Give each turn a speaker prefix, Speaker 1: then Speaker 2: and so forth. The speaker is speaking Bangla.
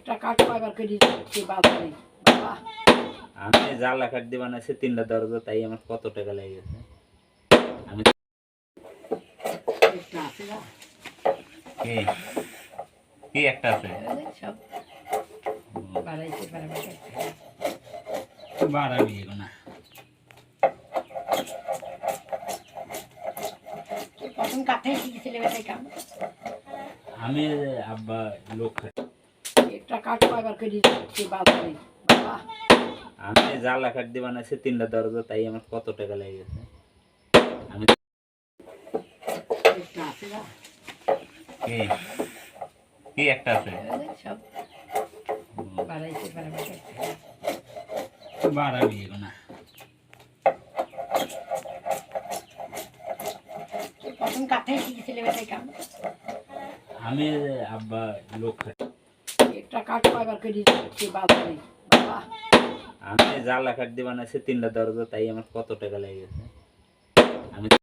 Speaker 1: একটা কাঠ পাইবার করে দিচ্ছি বাজারে বাবা
Speaker 2: আমি জ্বালা কাঠ দিয়ে বানাইছি তিনটা দরজা তাই আমার কত টাকা লেগে গেছে আমি কি? একটা আছে?
Speaker 1: সব বাড়াইতে
Speaker 2: বাড়াবি না আমি আব্বা লোক।
Speaker 1: একটা কাঠ পাইবার করে দিচ্ছি বাজারে বাবা।
Speaker 2: আমি জ্বালা কাঠ দিয়ে বানাইছি তিনটা দরজা তাই আমার কত টাকা লেগে গেছে আমি কি? একটা আছে?
Speaker 1: সব বাড়াইতে পারে
Speaker 2: বাড়াবি না
Speaker 1: প্রথম কাঠে শিখেছিলে বেটাই কাম
Speaker 2: আমি আব্বা লোক খাটি।
Speaker 1: একটা কাঠ পাইবার করে দিচ্ছি, বাবা
Speaker 2: আমি জ্বালা কাঠ না, সে তিনটা দরজা, তাই আমার কত টাকা লেগে গেছে